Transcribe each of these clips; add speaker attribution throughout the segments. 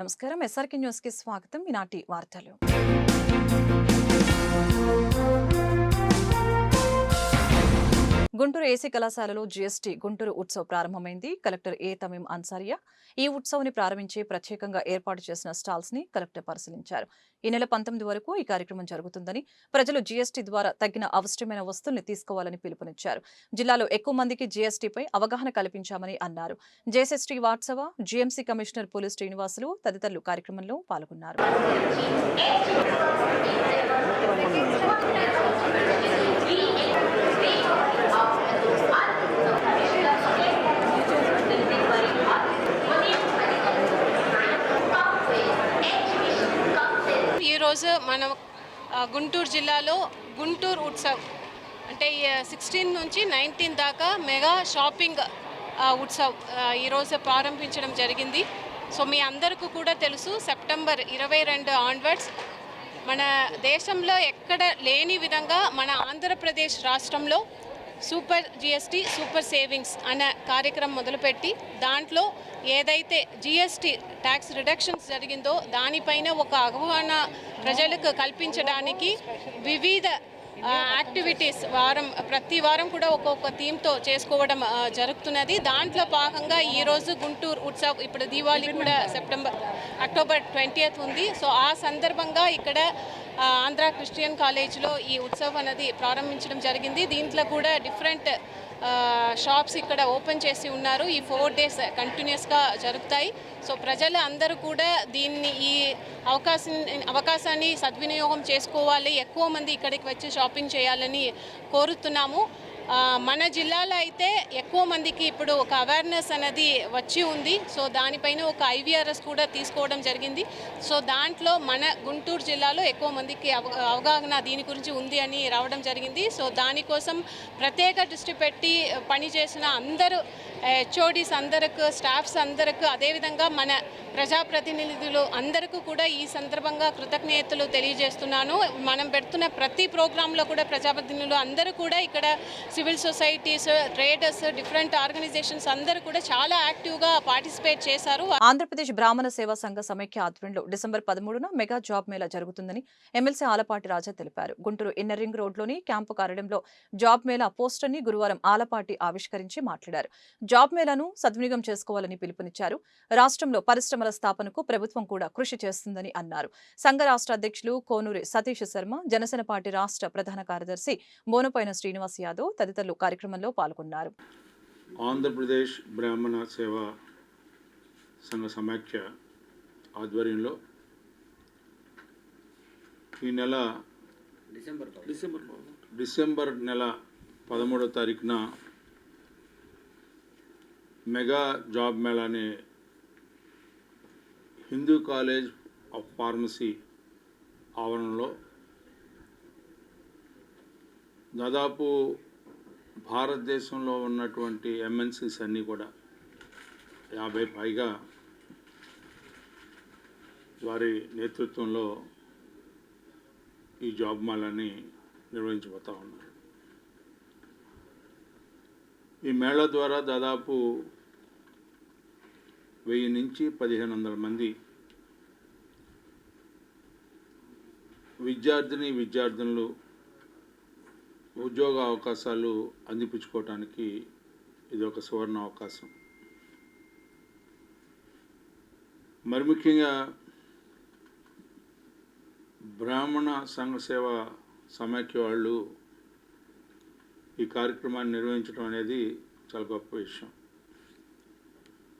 Speaker 1: నమస్కారం. ఎస్ఆర్కే న్యూస్కి స్వాగతం. ఈనాటి వార్తలు. గుంటూరు ఏసీ కళాశాలలో జీఎస్టీ గుంటూరు ఉత్సవ్ ప్రారంభమైంది. కలెక్టర్ ఏ తమీం అన్సారియా ఈ ఉత్సవ్ని ప్రారంభించి ప్రత్యేకంగా ఏర్పాటు చేసిన స్టాల్స్ని కలెక్టర్ పరిశీలించారు. ఈ నెల పంతొమ్మిది వరకు ఈ కార్యక్రమం జరుగుతుందని ప్రజలు జీఎస్టీ ద్వారా తగిన అవసరమైన వస్తువుల్ని తీసుకోవాలని పిలుపునిచ్చారు. జిల్లాలో ఎక్కువ మందికి జీఎస్టీపై అవగాహన కల్పించామని అన్నారు. JSST Vatsava GMC commissioner police Srinivasulu తదితరులు కార్యక్రమంలో పాల్గొన్నారు.
Speaker 2: ఈరోజు మనం గుంటూరు జిల్లాలో గుంటూరు ఉత్సవ్ అంటే సిక్స్టీన్ నుంచి నైన్టీన్ దాకా మెగా షాపింగ్ ఉత్సవ్ ఈరోజు ప్రారంభించడం జరిగింది. సో మీ అందరికీ కూడా తెలుసు సెప్టెంబర్ ఇరవై రెండు ఆన్వర్డ్స్. మన దేశంలో ఎక్కడ లేని విధంగా మన ఆంధ్రప్రదేశ్ రాష్ట్రంలో సూపర్ జిఎస్టీ సూపర్ సేవింగ్స్ అనే కార్యక్రమం మొదలుపెట్టి దాంట్లో ఏదైతే జిఎస్టీ ట్యాక్స్ రిడక్షన్స్ జరిగిందో దానిపైన ఒక అవగాహన ప్రజలకు కల్పించడానికి వివిధ యాక్టివిటీస్ వారం ప్రతి వారం కూడా ఒక్కొక్క థీమ్తో చేసుకోవడం జరుగుతున్నది. దాంట్లో భాగంగా ఈరోజు గుంటూరు ఉత్సవ్ ఇప్పుడు దీవాళి కూడా సెప్టెంబర్ అక్టోబర్ ట్వంటీ ఉంది. సో ఆ సందర్భంగా ఇక్కడ ఆంధ్ర క్రిస్టియన్ కాలేజ్లో ఈ ఉత్సవం అనేది ప్రారంభించడం జరిగింది. దీంట్లో కూడా డిఫరెంట్ షాప్స్ ఇక్కడ ఓపెన్ చేసి ఉన్నారు. ఈ ఫోర్ డేస్ కంటిన్యూస్గా జరుగుతాయి సో ప్రజలు అందరూ కూడా దీన్ని ఈ అవకాశం అవకాశాన్ని సద్వినియోగం చేసుకోవాలి ఎక్కువ మంది ఇక్కడికి వచ్చి షాపింగ్ చేయాలని కోరుతున్నాము. మన జిల్లాలో అయితే ఎక్కువ మందికి ఇప్పుడు ఒక అవేర్నెస్ అనేది వచ్చి ఉంది. సో దానిపైన ఒక ఐవీఆర్ఎస్ కూడా తీసుకోవడం జరిగింది. సో దాంట్లో మన గుంటూరు జిల్లాలో ఎక్కువ మందికి అవ- అవగాహన దీని గురించి ఉంది అని రావడం జరిగింది. సో దానికోసం ప్రత్యేక దృష్టి పెట్టి పనిచేసిన అందరూ హెచ్ఓడిస్ అందరికి స్టాఫ్స్ అందరికి అదేవిధంగా మన ప్రజాప్రతినిధులు అందరికీ కూడా ఈ సందర్భంగా కృతజ్ఞతలు తెలియజేస్తున్నాను. మనం పెడుతున్న ప్రతి ప్రోగ్రాంలో కూడా ప్రజాప్రతినిధులు అందరూ కూడా ఇక్కడ civil societies traders different organisations అందరూ కూడా చాలా యాక్టివ్గా పార్టిసిపేట్ చేశారు.
Speaker 1: ఆంధ్రప్రదేశ్ బ్రాహ్మణ సేవా సంఘ సమైక్య ఆధ్వర్యంలో డిసెంబర్ పదమూడున మెగా జాబ్ మేళా జరుగుతుందని ఎమ్మెల్సీ ఆలపాటి రాజా తెలిపారు. గుంటూరు ఇన్నర్ రింగ్ రోడ్లోని క్యాంపు కార్యాలయంలో జాబ్ మేళా పోస్టర్ని గురువారం ఆలపాటి ఆవిష్కరించి మాట్లాడారు. జాబ్ మేళాను సద్వినియోగం చేసుకోవాలని పిలుపునిచ్చారు. రాష్ట్రంలో పరిశ్రమల స్థాపనకు ప్రభుత్వం కూడా కృషి చేస్తుందని అన్నారు. సంఘ రాష్ట్ర అధ్యక్షులు కోనూరి సతీష్ శర్మ జనసేన పార్టీ రాష్ట్ర ప్రధాన కార్యదర్శి బోనపైన శ్రీనివాస్ యాదవ్ తదితరులు కార్యక్రమంలో పాల్గొన్నారు.
Speaker 3: ఆంధ్రప్రదేశ్ బ్రాహ్మణ సేవా సంఘ సమాఖ్య ఆధ్వర్యంలో ఈ నెల డిసెంబర్ డిసెంబర్ నెల పదమూడవ తారీఖున మెగా జాబ్ మేళాని హిందూ కాలేజ్ ఆఫ్ ఫార్మసీ ఆవరణలో దాదాపు భారతదేశంలో ఉన్నటువంటి ఎంఎన్సీస్ అన్నీ కూడా యాభై పైగా వారి నేతృత్వంలో ఈ జాబ్ మాలని నిర్వహించబోతా ఉన్నారు. ఈ మేళా ద్వారా దాదాపు వెయ్యి నుంచి పదిహేను వందల మంది విద్యార్థిని విద్యార్థినులు ఉద్యోగ అవకాశాలు అందిపుచ్చుకోవటానికి ఇది ఒక సువర్ణ అవకాశం. మరి ముఖ్యంగా బ్రాహ్మణ సంఘ సేవ సమాఖ్య వాళ్ళు ఈ కార్యక్రమాన్ని నిర్వహించడం అనేది చాలా గొప్ప విషయం.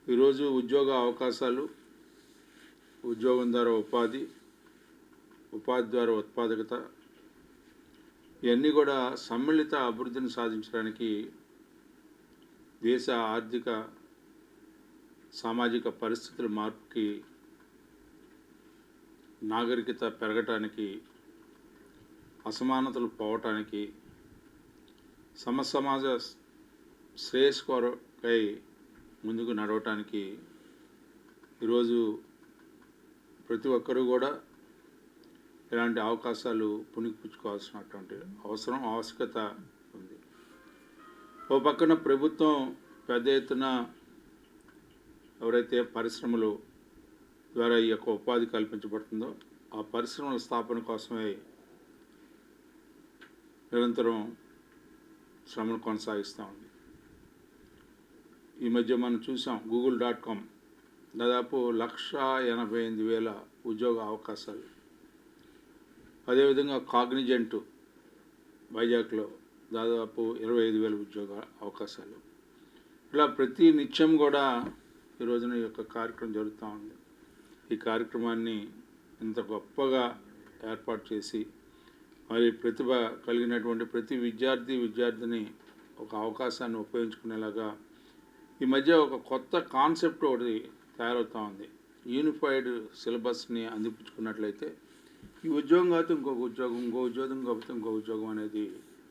Speaker 3: ఈరోజు ఉద్యోగ అవకాశాలు ఉద్యోగం ద్వారా ఉపాధి ఉపాధి ద్వారా ఉత్పాదకత ఇవన్నీ కూడా సమ్మిళిత అభివృద్ధిని సాధించడానికి దేశ ఆర్థిక సామాజిక పరిస్థితుల మార్పుకి నాగరికత పెరగటానికి అసమానతలు పోవటానికి సమసమాజ శ్రేయస్ కొరకై ముందుకు నడవటానికి ఈరోజు ప్రతి ఒక్కరూ కూడా ఇలాంటి అవకాశాలు పుణికిపుచ్చుకోవాల్సినటువంటి అవసరం ఆవశ్యకత ఉంది. ఓ పక్కన ప్రభుత్వం పెద్ద ఎత్తున ఎవరైతే పరిశ్రమలు ద్వారా ఈ యొక్క ఉపాధి కల్పించబడుతుందో ఆ పరిశ్రమల స్థాపన కోసమే నిరంతరం శ్రమను కొనసాగిస్తూ ఉంది. ఈ మధ్య మనం చూసాం గూగుల్ డాట్ కామ్ దాదాపు లక్ష ఎనభై ఎనిమిది వేల ఉద్యోగ అవకాశాలు అదేవిధంగా కాగ్నిజెంట్ వైజాగ్లో దాదాపు ఇరవై ఐదు వేల ఉద్యోగ అవకాశాలు. ఇలా ప్రతి నిత్యం కూడా ఈ రోజున ఈ యొక్క కార్యక్రమం జరుగుతూ ఉంది. ఈ కార్యక్రమాన్ని ఇంత గొప్పగా ఏర్పాటు చేసి మరి ప్రతిభ కలిగినటువంటి ప్రతి విద్యార్థి విద్యార్థిని ఒక అవకాశాన్ని ఉపయోగించుకునేలాగా ఈ మధ్య ఒక కొత్త కాన్సెప్ట్ ఒకటి తయారవుతూ ఉంది. యూనిఫైడ్ సిలబస్ని అందిపుచ్చుకున్నట్లయితే ఈ ఉద్యోగం కాకపోతే ఇంకొక ఉద్యోగం ఇంకో ఉద్యోగం కాకపోతే ఇంకో ఉద్యోగం అనేది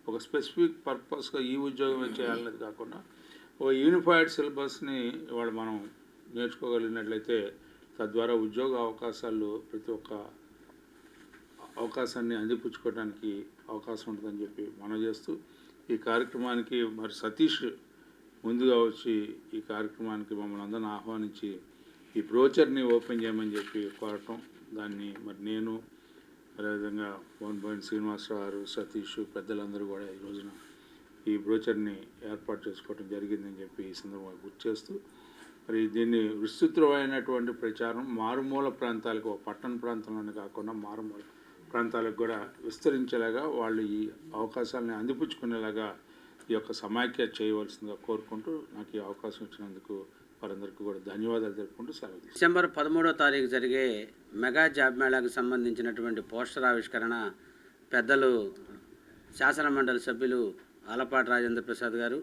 Speaker 3: ఒక స్పెసిఫిక్ పర్పస్గా ఈ ఉద్యోగమే చేయాలనేది కాకుండా ఒక యూనిఫైడ్ సిలబస్ని ఇవాళ మనం నేర్చుకోగలిగినట్లయితే తద్వారా ఉద్యోగ అవకాశాలు ప్రతి ఒక్క అవకాశాన్ని అందిపుచ్చుకోవడానికి అవకాశం ఉంటుందని చెప్పి మనం చేస్తూ ఈ కార్యక్రమానికి మరి సతీష్ ముందుగా వచ్చి ఈ కార్యక్రమానికి మమ్మల్ని అందరిని ఆహ్వానించి ఈ బ్రోచర్ని ఓపెన్ చేయమని చెప్పి కోరటం దాన్ని మరి నేను అదేవిధంగా వన్ పాయింట్ శ్రీనివాసరావు గారు సతీష్ పెద్దలందరూ కూడా ఈ రోజున ఈ బ్రోచర్ని ఏర్పాటు చేసుకోవడం జరిగిందని చెప్పి ఈ సందర్భంగా గుర్తు చేస్తూ మరి దీన్ని విస్తృతమైనటువంటి ప్రచారం మారుమూల ప్రాంతాలకు పట్టణ ప్రాంతంలోనే కాకుండా మారుమూల ప్రాంతాలకు కూడా విస్తరించేలాగా వాళ్ళు ఈ అవకాశాలని అందిపుచ్చుకునేలాగా ఈ యొక్క సమాఖ్య చేయవలసిందిగా కోరుకుంటూ నాకు ఈ అవకాశం ఇచ్చినందుకు వారందరికీ కూడా ధన్యవాదాలు తెలుపుకుంటూ సెలవు
Speaker 4: డిసెంబర్ పదమూడో తారీఖు జరిగే మెగా జాబ్ మేళాకు సంబంధించినటువంటి పోస్టర్ ఆవిష్కరణ పెద్దలు శాసన మండలి సభ్యులు ఆలపాటి రాజేంద్ర ప్రసాద్ గారు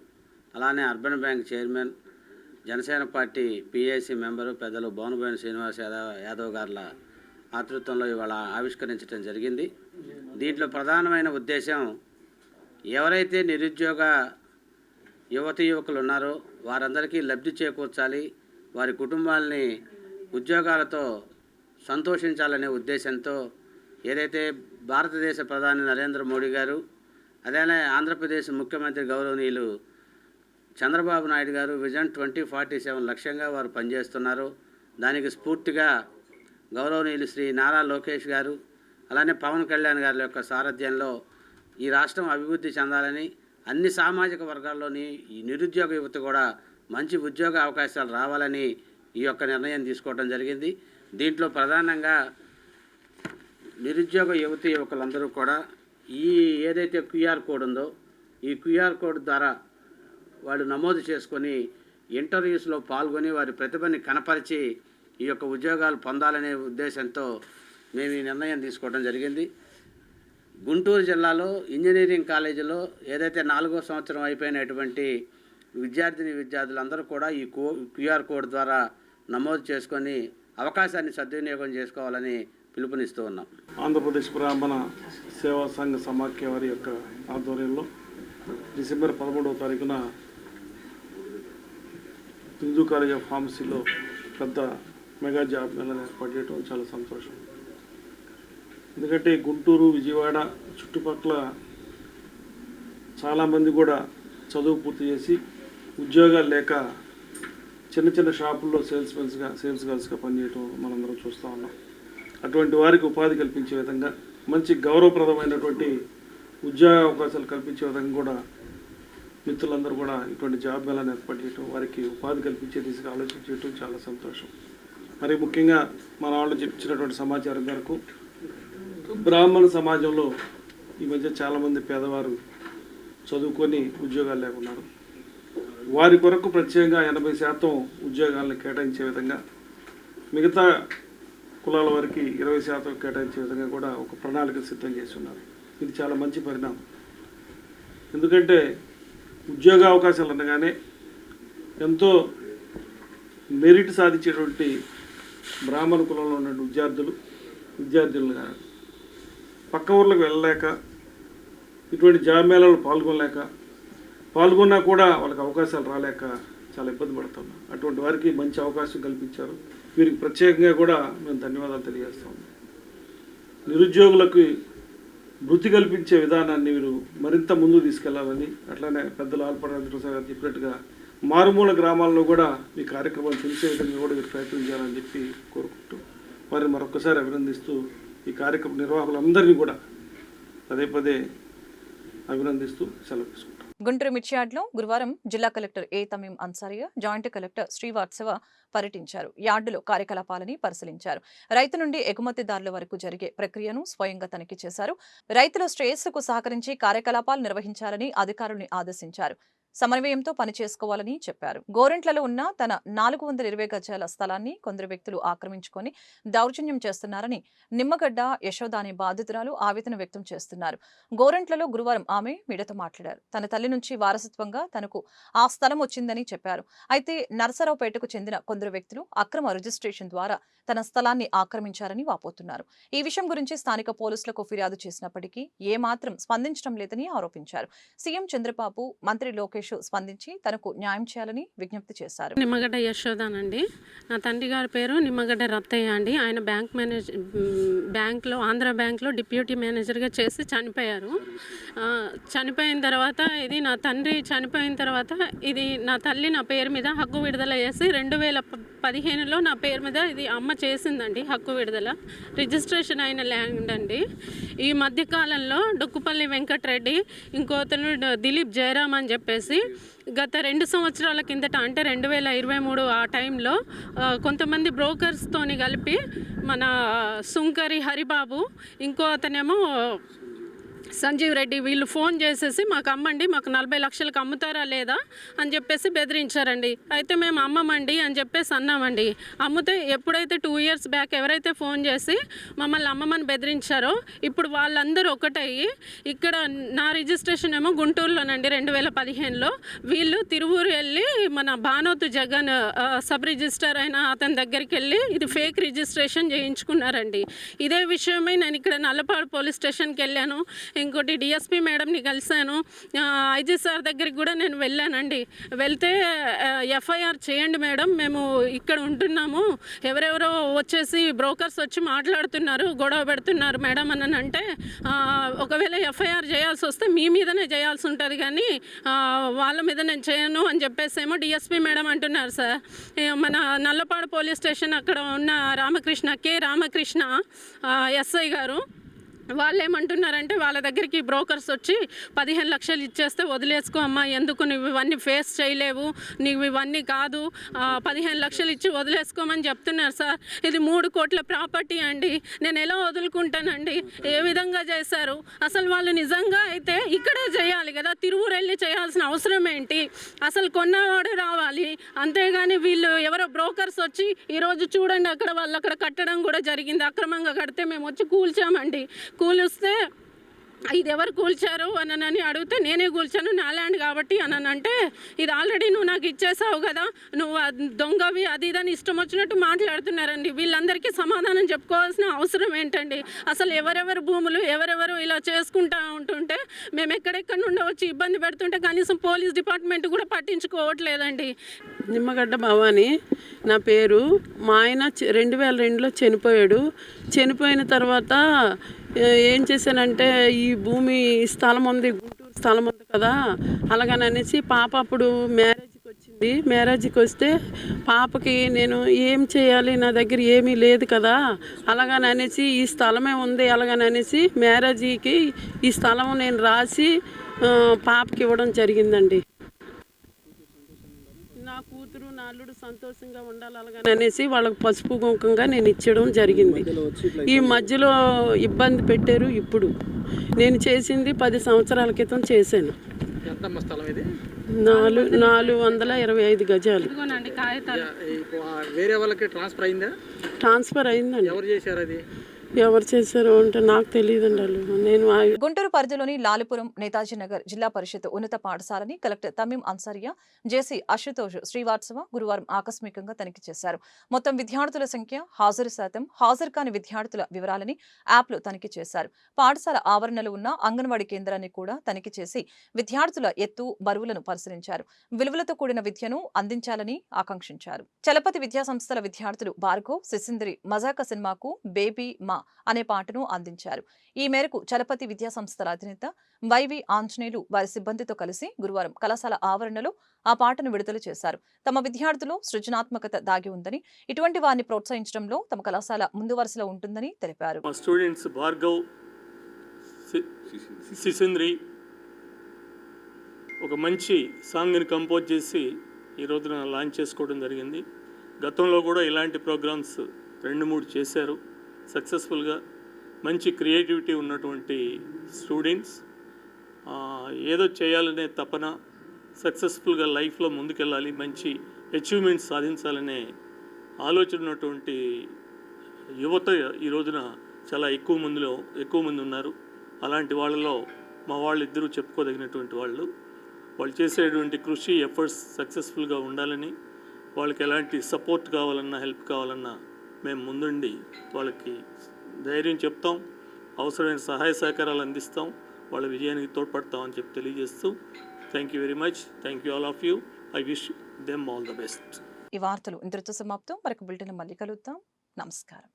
Speaker 4: అలానే urban bank chairman Janasena party PIC member పెద్దలు భువనబోయిన శ్రీనివాస్ యాదవ్ యాదవ్ గారుల ఆతృత్వంలో ఇవాళ ఆవిష్కరించడం జరిగింది. దీంట్లో ప్రధానమైన ఉద్దేశం ఎవరైతే నిరుద్యోగ యువతి యువకులు ఉన్నారో వారందరికీ లబ్ధి చేకూర్చాలి. వారి కుటుంబాలని ఉద్యోగాలతో సంతోషించాలనే ఉద్దేశంతో ఏదైతే భారతదేశ ప్రధాని నరేంద్ర మోడీ గారు అదేనే ఆంధ్రప్రదేశ్ ముఖ్యమంత్రి గౌరవనీయులు చంద్రబాబు నాయుడు గారు విజన్ ట్వంటీ ఫార్టీ సెవెన్ లక్ష్యంగా వారు పనిచేస్తున్నారు. దానికి స్ఫూర్తిగా గౌరవనీయులు శ్రీ నారా లోకేష్ గారు అలానే పవన్ కళ్యాణ్ గారి యొక్క సారథ్యంలో ఈ రాష్ట్రం అభివృద్ధి చెందాలని అన్ని సామాజిక వర్గాల్లోని ఈ నిరుద్యోగ యువత కూడా మంచి ఉద్యోగ అవకాశాలు రావాలని ఈ యొక్క నిర్ణయం తీసుకోవడం జరిగింది. దీంట్లో ప్రధానంగా నిరుద్యోగ యువతి యువకులందరూ కూడా ఈ ఏదైతే క్యూఆర్ కోడ్ ఉందో ఈ క్యూఆర్ కోడ్ ద్వారా వాళ్ళు నమోదు చేసుకొని ఇంటర్వ్యూస్లో పాల్గొని వారి ప్రతిభని కనపరిచి ఈ యొక్క ఉద్యోగాలు పొందాలనే ఉద్దేశంతో మేము ఈ నిర్ణయం తీసుకోవడం జరిగింది. గుంటూరు జిల్లాలో ఇంజనీరింగ్ కాలేజీలో ఏదైతే నాలుగో సంవత్సరం అయిపోయినటువంటి విద్యార్థిని విద్యార్థులందరూ కూడా ఈ కో క్యూఆర్ కోడ్ ద్వారా నమోదు చేసుకొని అవకాశాన్ని సద్వినియోగం చేసుకోవాలని పిలుపునిస్తూ ఉన్నాం.
Speaker 5: ఆంధ్రప్రదేశ్ బ్రాహ్మణ సేవా సంఘ సమాఖ్య వారి యొక్క ఆధ్వర్యంలో డిసెంబర్ పదమూడవ తారీఖున హిందూ కాలేజ్ ఆఫ్ ఫార్మసీలో పెద్ద మెగా జాబ్ మేళను ఏర్పాటు చేయడం చాలా సంతోషం. ఎందుకంటే గుంటూరు విజయవాడ చుట్టుపక్కల చాలామంది కూడా చదువు పూర్తి చేసి ఉద్యోగాలు లేక చిన్న చిన్న షాపుల్లో సేల్స్ మెన్స్గా సేల్స్ గర్ల్స్గా పనిచేయటం మనందరం చూస్తూ ఉన్నాం. అటువంటి వారికి ఉపాధి కల్పించే విధంగా మంచి గౌరవప్రదమైనటువంటి ఉద్యోగ అవకాశాలు కల్పించే విధంగా కూడా మిత్రులందరూ కూడా ఇటువంటి జాబ్ మేళాన్ని ఏర్పాటు చేయటం వారికి ఉపాధి కల్పించే దిశగా ఆలోచించడం చాలా సంతోషం. మరి ముఖ్యంగా మన వాళ్ళు చెప్పించినటువంటి సమాచారం మేరకు బ్రాహ్మణ సమాజంలో ఈ మధ్య చాలామంది పేదవారు చదువుకొని ఉద్యోగాలు లేకున్నారు. వారి కొరకు ప్రత్యేకంగా ఎనభై శాతం ఉద్యోగాలను కేటాయించే విధంగా మిగతా కులాల వారికి ఇరవై శాతం కేటాయించే విధంగా కూడా ఒక ప్రణాళిక సిద్ధం చేసి ఉన్నారు ఇది చాలా మంచి పరిణామం. ఎందుకంటే ఉద్యోగ అవకాశాలు అనగానే ఎంతో మెరిట్ సాధించేటువంటి బ్రాహ్మణ కులంలో ఉన్న విద్యార్థులు విద్యార్థులు కానీ పక్క ఊర్లకు వెళ్ళలేక ఇటువంటి జాబ్ పాల్గొనలేక పాల్గొన్నా కూడా వాళ్ళకి అవకాశాలు రాలేక చాలా ఇబ్బంది పడుతున్నాం. అటువంటి వారికి మంచి అవకాశం కల్పించారు. వీరికి ప్రత్యేకంగా కూడా మేము ధన్యవాదాలు తెలియజేస్తాం నిరుద్యోగులకు వృత్తి కల్పించే విధానాన్ని మీరు మరింత ముందు తీసుకెళ్ళాలని అట్లానే పెద్దలు ఆల్పడారు సార్ చెప్పినట్టుగా మారుమూల గ్రామాల్లో కూడా మీ కార్యక్రమాలు తెలిసే విధంగా కూడా మీరు ప్రయత్నం చేయాలని చెప్పి కోరుకుంటూ వారిని మరొకసారి అభినందిస్తూ ఈ కార్యక్రమ నిర్వాహకులందరినీ కూడా పదే పదే అభినందిస్తూ సెలవు తీసుకుంటాం.
Speaker 1: గుంటూరు మిర్చియాడ్లో గురువారం జిల్లా collector A Tameem Ansariya joint collector Srivatsava పర్యటించారు. యార్డులో కార్యకలాపాలని పరిశీలించారు. రైతు నుండి ఎగుమతిదారుల వరకు జరిగే ప్రక్రియను స్వయంగా తనిఖీ చేశారు. రైతుల శ్రేయస్సుకు సహకరించి కార్యకలాపాలు నిర్వహించాలని అధికారుల్ని ఆదేశించారు. సమన్వయంతో పనిచేసుకోవాలని చెప్పారు. గోరెంట్లలో ఉన్న తన నాలుగు వందల ఇరవై గజాల స్థలాన్ని కొందరు వ్యక్తులు ఆక్రమించుకొని దౌర్జన్యం చేస్తున్నారని నిమ్మగడ్డ యశోద అనే బాధితురాలు ఆవేదన వ్యక్తం చేస్తున్నారు. గోరెంట్లలో గురువారం ఆమె మీడియాతో మాట్లాడారు. తన తల్లి నుంచి వారసత్వంగా తనకు ఆ స్థలం వచ్చిందని చెప్పారు. అయితే నరసరావుపేటకు చెందిన కొందరు వ్యక్తులు అక్రమ రిజిస్ట్రేషన్ ద్వారా తన స్థలాన్ని ఆక్రమించారని వాపోతున్నారు. ఈ విషయం గురించి స్థానిక పోలీసులకు ఫిర్యాదు చేసినప్పటికీ ఏమాత్రం స్పందించడం లేదని ఆరోపించారు. సీఎం చంద్రబాబు మంత్రి లోకేష్ స్పందించి తనకు న్యాయం చేయాలని విజ్ఞప్తి చేశారు.
Speaker 6: నిమ్మగడ్డ యశోదానండి. నా తండ్రి గారి పేరు నిమ్మగడ్డ రత్తయ్య అండి. ఆయన బ్యాంక్ మేనేజ్ బ్యాంక్లో ఆంధ్ర బ్యాంక్లో డిప్యూటీ మేనేజర్గా చేసి చనిపోయారు. చనిపోయిన తర్వాత ఇది నా తండ్రి చనిపోయిన తర్వాత ఇది నా తల్లి నా పేరు మీద హక్కు విడుదల చేసి రెండు వేల ప- పదిహేనులో నా పేరు మీద ఇది అమ్మ చేసిందండి హక్కు విడుదల. రిజిస్ట్రేషన్ అయిన ల్యాండ్ అండి. ఈ మధ్యకాలంలో డొక్కుపల్లి వెంకటరెడ్డి ఇంకోతను దిలీప్ జయరామ్ అని చెప్పేసి గత రెండు సంవత్సరాల కిందట అంటే రెండు వేల ఇరవై మూడు ఆ టైంలో కొంతమంది బ్రోకర్స్తోని కలిపి మన సుంకరి హరిబాబు ఇంకో అతనేమో సంజీవ్ రెడ్డి వీళ్ళు ఫోన్ చేసేసి మాకు అమ్మండి మాకు నలభై లక్షలకు అమ్ముతారా లేదా అని చెప్పేసి బెదిరించారండి. అయితే మేము అమ్మమండి అని చెప్పేసి అన్నామండి. అమ్మితే ఎప్పుడైతే టూ ఇయర్స్ బ్యాక్ ఎవరైతే ఫోన్ చేసి మమ్మల్ని అమ్మమని బెదిరించారో ఇప్పుడు వాళ్ళందరూ ఒకటయ్యి ఇక్కడ నా రిజిస్ట్రేషన్ ఏమో గుంటూరులోనండి రెండు వేల పదిహేనులో. వీళ్ళు తిరువూరు వెళ్ళి మన భానోతు జగన్ సబ్ రిజిస్టర్ అయిన అతని దగ్గరికి వెళ్ళి ఇది ఫేక్ రిజిస్ట్రేషన్ చేయించుకున్నారండి. ఇదే విషయమై నేను ఇక్కడ నల్లపాడు పోలీస్ స్టేషన్కి వెళ్ళాను. ఇంకోటి డిఎస్పీ మేడంని కలిశాను. ఐజీ సార్ దగ్గరికి కూడా నేను వెళ్ళానండి. వెళ్తే ఎఫ్ఐఆర్ చేయండి మేడం మేము ఇక్కడ ఉంటున్నాము. ఎవరెవరో వచ్చేసి బ్రోకర్స్ వచ్చి మాట్లాడుతున్నారు గొడవ పెడుతున్నారు మేడం అని అంటే ఒకవేళ ఎఫ్ఐఆర్ చేయాల్సి వస్తే మీ మీదనే చేయాల్సి ఉంటుంది కానీ వాళ్ళ మీద నేను చేయను అని చెప్పేసేమో డిఎస్పీ మేడం అంటున్నారు సార్. మన నల్లపాడు పోలీస్ స్టేషన్ అక్కడ ఉన్న రామకృష్ణ కె రామకృష్ణ ఎస్ఐ గారు. వాళ్ళు ఏమంటున్నారంటే వాళ్ళ దగ్గరికి బ్రోకర్స్ వచ్చి పదిహేను లక్షలు ఇచ్చేస్తే వదిలేసుకో అమ్మా ఎందుకు నువ్వు ఇవన్నీ ఫేస్ చేయలేవు నీవు ఇవన్నీ కాదు పదిహేను లక్షలు ఇచ్చి వదిలేసుకోమని చెప్తున్నారు సార్. ఇది మూడు కోట్ల ప్రాపర్టీ అండి. నేను ఎలా వదులుకుంటానండి? ఏ విధంగా చేశారు? అసలు వాళ్ళు నిజంగా అయితే ఇక్కడే చేయాలి కదా? తిరువురు వెళ్ళి చేయాల్సిన అవసరం ఏంటి? అసలు కొన్నవాడు రావాలి. అంతేగాని వీళ్ళు ఎవరో బ్రోకర్స్ వచ్చి ఈరోజు చూడండి అక్కడ వాళ్ళు అక్కడ కట్టడం కూడా జరిగింది. అక్రమంగా కడితే మేము వచ్చి కూల్చామండి. కూలిస్తే ఇది ఎవరు కూల్చారు అని అని అడిగితే నేనే కూల్చాను నా ల్యాండ్ కాబట్టి అని అంటే ఇది ఆల్రెడీ నువ్వు నాకు ఇచ్చేసావు కదా నువ్వు అది దొంగవి అది ఇదని ఇష్టం వచ్చినట్టు మాట్లాడుతున్నారండి. వీళ్ళందరికీ సమాధానం చెప్పుకోవాల్సిన అవసరం ఏంటండి? అసలు ఎవరెవరు భూములు ఎవరెవరు ఇలా చేసుకుంటా ఉంటుంటే మేము ఎక్కడెక్కడ నుండి వచ్చి ఇబ్బంది పెడుతుంటే కనీసం పోలీస్ డిపార్ట్మెంట్ కూడా పట్టించుకోవట్లేదండి.
Speaker 7: నిమ్మగడ్డ భవాని నా పేరు. మా ఆయన రెండు వేల రెండులో చనిపోయాడు. చనిపోయిన తర్వాత ఏం చేశానంటే ఈ భూమి స్థలం ఉంది గుంటూరు స్థలం ఉంది కదా అలాగని అనేసి పాప అప్పుడు మ్యారేజ్కి వచ్చింది. మ్యారేజ్కి వస్తే పాపకి నేను ఏం చేయాలి నా దగ్గర ఏమీ లేదు కదా అలాగని అనేసి ఈ స్థలమే ఉంది అలాగని అనేసి మ్యారేజ్కి ఈ స్థలం నేను రాసి పాపకి ఇవ్వడం జరిగిందండి నా కూతురు నా అల్లుడు సంతోషంగా ఉండాలి అలాగని అనేసి వాళ్ళకి పసుపు కుంకంగా నేను ఇచ్చడం జరిగింది. ఈ మధ్యలో ఇబ్బంది పెట్టారు ఇప్పుడు. నేను చేసింది పది సంవత్సరాల క్రితం చేశాను.
Speaker 8: ఎంతమ్మ స్థలం ఇది?
Speaker 7: నాలుగు నాలుగు వందల ఇరవై ఐదు గజాలు.
Speaker 8: వేరే వాళ్ళకి ట్రాన్స్ఫర్ అయిందా?
Speaker 7: ట్రాన్స్ఫర్ అయిందండి.
Speaker 8: ఎవరు చేశారు అది?
Speaker 7: ఎవరు చేశారో అంటే నాకు తెలియదండి నేను
Speaker 1: గుంటూరు పరిధిలోని లాలిపురం నేతాజీ నగర్ జిల్లా పరిషత్ ఉన్నత పాఠశాలని కలెక్టర్ తమీం అన్సారియా జేసీ అశుతోష్ శ్రీవాత్సవ గురువారం ఆకస్మికంగా తనిఖీ చేశారు. మొత్తం విద్యార్థుల సంఖ్య హాజరు శాతం హాజరు కాని విద్యార్థుల వివరాలని యాప్లో తనిఖీ చేశారు. పాఠశాల ఆవరణలో ఉన్న అంగన్వాడీ కేంద్రాన్ని కూడా తనిఖీ చేసి విద్యార్థుల ఎత్తు బరువులను పరిశీలించారు. విలువలతో కూడిన విద్యను అందించాలని ఆకాంక్షించారు. చలపతి విద్యా సంస్థల విద్యార్థులు భార్గవ్ సిసింద్రి మజాక సినిమాకు బేబీ మా అనే పాటను అందించారు. ఈ మేరకు చలపతి విద్యా సంస్థల అధినేత వైవి ఆంజనేయులు వారి సిబ్బందితో కలిసి గురువారం కళాశాల ఆవరణలో ఆ పాటను విడుదల చేశారు. తమ విద్యార్థులు సృజనాత్మకత దాగి ఉందని ఇటువంటి వారిని ప్రోత్సహించడంలో తమ కళాశాల ముందు వరుసలో ఉంటుందని తెలిపారు.
Speaker 9: స్టూడెంట్స్ భార్గవ్ సి- సిసింద్రి ఒక మంచి సాంగ్ని కంపోజ్ చేసి ఈ రోజున లాంచ్ చేసుకోవడం జరిగింది. గతంలో కూడా ఇలాంటి ప్రోగ్రామ్స్ రెండు మూడు చేశారు. సక్సెస్ఫుల్గా మంచి క్రియేటివిటీ ఉన్నటువంటి స్టూడెంట్స్ ఏదో చేయాలనే తపన సక్సెస్ఫుల్గా లైఫ్లో ముందుకెళ్ళాలి మంచి అచీవ్మెంట్స్ సాధించాలనే ఆలోచన ఉన్నటువంటి యువత ఈ రోజున చాలా ఎక్కువ మందిలో ఎక్కువ మంది ఉన్నారు. అలాంటి వాళ్ళలో మా వాళ్ళిద్దరూ చెప్పుకోదగినటువంటి వాళ్ళు. వాళ్ళు చేసేటువంటి కృషి ఎఫర్ట్స్ సక్సెస్ఫుల్గా ఉండాలని వాళ్ళకి ఎలాంటి సపోర్ట్ కావాలన్నా హెల్ప్ కావాలన్నా మేము ముందుండి వాళ్ళకి ధైర్యం చెప్తాం అవసరమైన సహాయ సహకారాలు అందిస్తాం వాళ్ళ విజయానికి తోడ్పడతామని చెప్పి తెలియజేస్తూ thank you very much thank you all of you I wish them all the best
Speaker 1: ఈ వార్తలు ఇంద్రతో సమాప్తం. మరొక బులెటిన్ మళ్ళీ కలుద్దాం. నమస్కారం.